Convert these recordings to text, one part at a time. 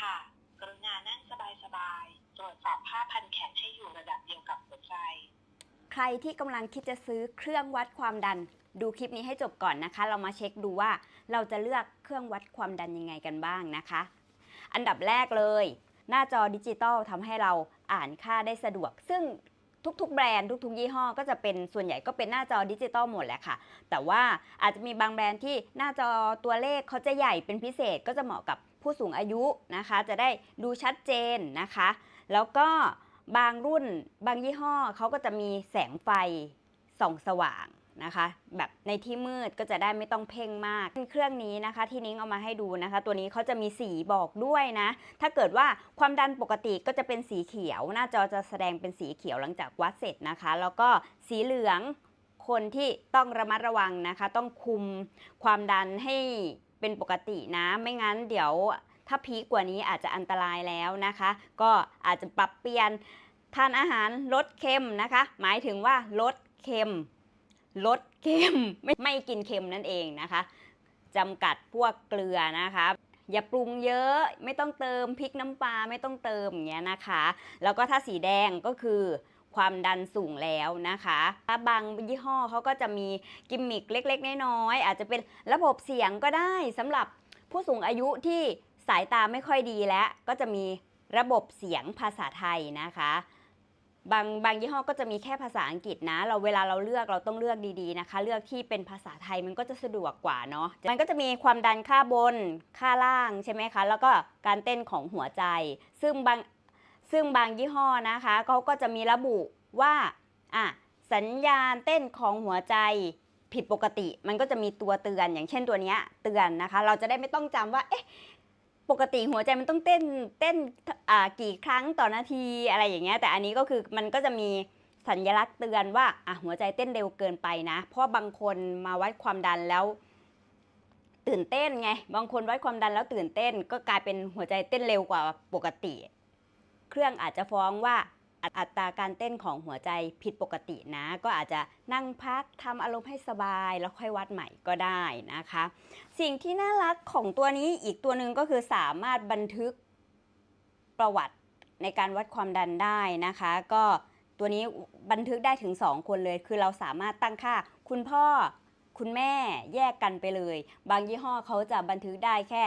ค่ะ กรุณานั่งสบายๆ ตรวจสอบผ้าพันแขนให้อยู่ระดับเดียวกับหัวใจ ใครที่กำลังคิดจะซื้อเครื่องวัดความดัน ดูคลิปนี้ให้จบก่อนนะคะ เรามาเช็คดูว่าเราจะเลือกเครื่องวัดความดันยังไงกันบ้างนะคะ อันดับแรกเลย หน้าจอดิจิตอลทำให้เราอ่านค่าได้สะดวก ซึ่ง ทุกๆ แบรนด์ทุกๆ ยี่ห้อก็จะเป็นส่วนใหญ่ก็เป็นหน้าจอดิจิตอลหมดแหละค่ะ แต่ว่าอาจจะมีบางแบรนด์ที่หน้าจอตัวเลขเขาจะใหญ่เป็นพิเศษก็จะเหมาะกับผู้สูงอายุนะคะ จะได้ดูชัดเจนนะคะ แล้วก็บางรุ่นบางยี่ห้อเขาก็จะมีแสงไฟส่องสว่าง นะคะ แบบในที่มืดก็จะได้ไม่ต้องเพ่งมากเครื่องนี้นะคะ ที่นิ้งเอามาให้ดูนะคะ ตัวนี้เขาจะมีสีบอกด้วยนะ ถ้าเกิดว่าความดันปกติก็จะเป็นสีเขียว หน้าจอจะแสดงเป็นสีเขียวหลังจากวัดเสร็จนะคะ แล้วก็สีเหลืองคนที่ต้องระมัดระวังนะคะ ต้องคุมความดันให้เป็นปกตินะ ไม่งั้นเดี๋ยวถ้าพีกกว่านี้อาจจะอันตรายแล้วนะคะ ก็อาจจะปรับเปลี่ยนทานอาหารลดเค็มนะคะ หมายถึงว่าลดเค็ม ลดเค็มไม่ไม่กินเค็มนั่นเองนะคะจำกัดพวกเกลือนะคะ อย่าปรุงเยอะไม่ต้องเติมพริกน้ำปลาไม่ต้องเติมอย่างเงี้ยนะคะ แล้วก็ถ้าสีแดงก็คือความดันสูงแล้วนะคะ ถ้าบางยี่ห้อเขาก็จะมีกิมมิคเล็ก ๆ น้อยๆ อาจจะเป็นระบบเสียงก็ได้สำหรับผู้สูงอายุที่สายตาไม่ค่อยดีแล้ว ก็จะมีระบบเสียงภาษาไทยนะคะ บางบางยี่ห้อก็จะมีแค่ภาษาอังกฤษนะ เราเวลาเราเลือกเราต้องเลือกดีๆนะคะ เลือกที่เป็นภาษาไทยมันก็จะสะดวกกว่าเนาะมันก็จะมีความดันค่าบนค่าล่างใช่ไหมคะ แล้วก็การเต้นของหัวใจ ซึ่งบางซึ่งบางยี่ห้อนะคะเขาก็จะมีระบุว่าอะสัญญาณเต้นของหัวใจผิดปกติ มันก็จะมีตัวเตือนอย่างเช่นตัวนี้เตือนนะคะ เราจะได้ไม่ต้องจำว่าเอ๊ะ ปกติหัวใจมันต้องเต้นเต้นอ่ากี่ครั้งต่อนาทีอะไรอย่างเงี้ยแต่อันนี้ก็คือมันก็จะมีสัญลักษณ์เตือนว่าอะหัวใจเต้นเร็วเกินไปนะ เพราะบางคนมาวัดความดันแล้ว ตื่นเต้นไง บางคนวัดความดันแล้วตื่นเต้น ก็กลายเป็นหัวใจเต้นเร็วกว่าปกติ เครื่องอาจจะฟ้องว่า อัตราการเต้นของหัวใจผิดปกตินะ ก็อาจจะนั่งพักทำอารมณ์ให้สบายแล้วค่อยวัดใหม่ก็ได้นะคะ สิ่งที่น่ารักของตัวนี้อีกตัวหนึ่งก็คือสามารถบันทึกประวัติในการวัดความดันได้นะคะ ก็ตัวนี้บันทึกได้ถึง 2 คนเลย คือเราสามารถตั้งค่า คุณพ่อคุณแม่แยกกันไปเลย บางยี่ห้อเขาจะบันทึกได้แค่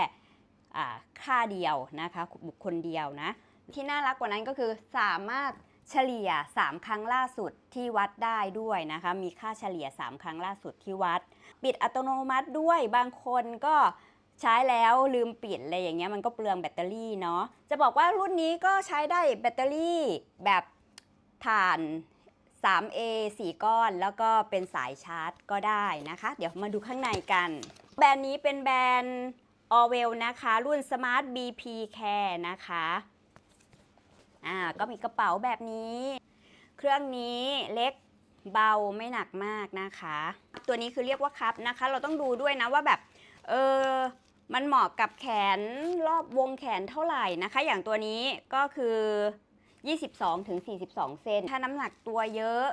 ค่าเดียวนะคะ บุคคลเดียวนะ ที่น่ารักกว่านั้นก็คือสามารถ เฉลี่ย 3 ครั้งล่าสุดที่วัดได้ด้วยนะคะ มีค่าเฉลี่ย 3 ครั้งล่าสุดที่วัด ปิดอัตโนมัติด้วยบางคนก็ใช้แล้วลืมปิดอะไรอย่างเงี้ยมันก็เปลืองแบตเตอรี่เนาะจะบอกว่ารุ่นนี้ก็ใช้ได้แบตเตอรี่แบบถ่าน 3A 4 ก้อน แล้วก็เป็นสายชาร์จก็ได้นะคะ เดี๋ยวมาดูข้างในกัน แบรนด์นี้เป็นแบรนด์ Orwell นะคะ รุ่น Smart BP Care นะคะ อ่าก็มีกระเป๋าแบบนี้ เครื่องนี้เล็กเบาไม่หนักมากนะคะ ตัวนี้คือเรียกว่าคัพนะคะ เราต้องดูด้วยนะว่าแบบเออมันเหมาะกับแขนรอบวงแขนเท่าไหร่นะคะ อย่างตัวนี้ก็คือ 22ถึง42 เซนถ้าน้ำหนักตัวเยอะ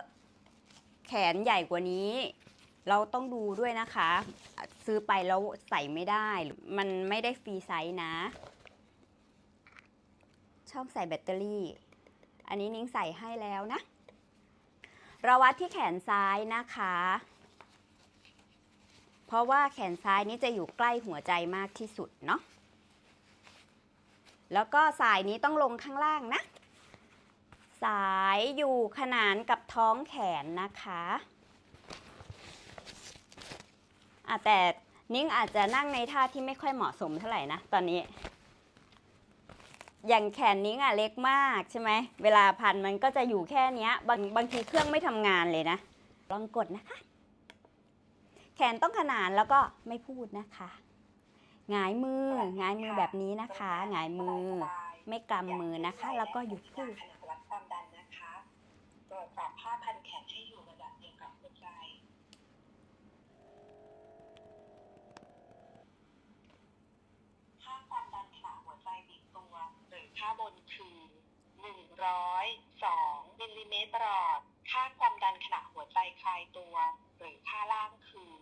แขนใหญ่กว่านี้ เราต้องดูด้วยนะคะ ซื้อไปแล้วใส่ไม่ได้ มันไม่ได้ฟรีไซส์นะ ช่องใส่แบตเตอรี่ อันนี้นิ้งใส่ให้แล้วนะ เราวัดที่แขนซ้ายนะคะ เพราะว่าแขนซ้ายนี้จะอยู่ใกล้หัวใจมากที่สุดเนาะ แล้วก็สายนี้ต้องลงข้างล่างนะ สายอยู่ขนานกับท้องแขนนะคะอะแต่นิ้งอาจจะนั่งในท่าที่ไม่ค่อยเหมาะสมเท่าไหร่นะ ตอนนี้ อย่างแขนนิ้งอะเล็กมากใช่ไหม เวลาพันมันก็จะอยู่แค่เนี้ย บางบางทีเครื่องไม่ทำงานเลยนะ ลองกดนะคะ แขนต้องขนานแล้วก็ไม่พูดนะคะหงายมือหงายมือแบบนี้นะคะหงายมือไม่กำมือนะคะ แล้วก็หยุดพูด 102 มิลลิเมตรหลอด ค่าความดันขณะหัวใจคลายตัว หรือค่าล่างคือ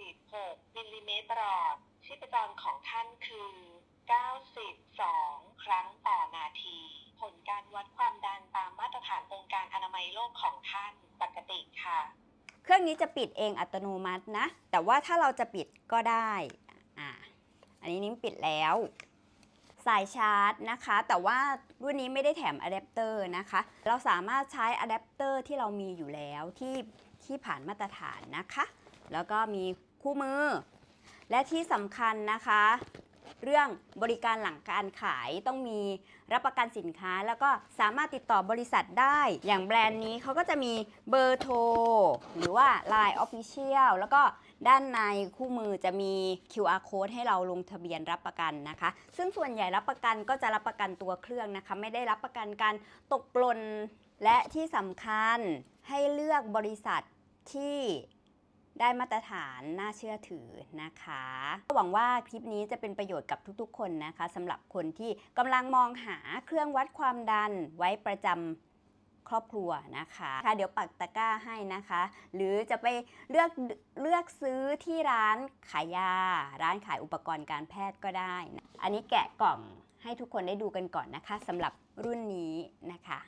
56 มิลลิเมตรหลอด ชีพจรของท่านคือ 92 ครั้งต่อนาที ผลการวัดความดันตามมาตรฐานองค์การอนามัยโลกของท่านปกติค่ะ เครื่องนี้จะปิดเองอัตโนมัตินะ แต่ว่าถ้าเราจะปิดก็ได้ อ่า อันนี้นิ้มปิดแล้ว สายชาร์จนะคะ แต่ว่ารุ่นนี้ไม่ได้แถมอะแดปเตอร์นะคะ เราสามารถใช้อะแดปเตอร์ที่เรามีอยู่แล้วที่ที่ผ่านมาตรฐานนะคะ แล้วก็มีคู่มือ และที่สำคัญนะคะ เรื่องบริการหลังการขายต้องมีรับประกันสินค้า แล้วก็สามารถติดต่อบริษัทได้ อย่างแบรนด์นี้เขาก็จะมีเบอร์โทรหรือว่า Line Official แล้วก็ ด้านในคู่มือจะมี QR code ให้เราลงทะเบียนรับประกันนะคะ ซึ่งส่วนใหญ่รับประกันก็จะรับประกันตัวเครื่องนะคะ ไม่ได้รับประกันการตกหล่นและที่สำคัญให้เลือกบริษัทที่ได้มาตรฐานน่าเชื่อถือนะคะหวังว่าคลิปนี้จะเป็นประโยชน์กับทุกๆ คนนะคะสำหรับคนที่กำลังมองหาเครื่องวัดความดันไว้ประจำ ครอบครัวนะคะค่ะเดี๋ยวปักตะกร้าให้นะคะ หรือจะไปเลือกเลือกซื้อที่ร้านขายยา ร้านขายอุปกรณ์การแพทย์ก็ได้นะอันนี้แกะกล่องให้ทุกคนได้ดูกันก่อนนะคะสำหรับรุ่นนี้นะคะ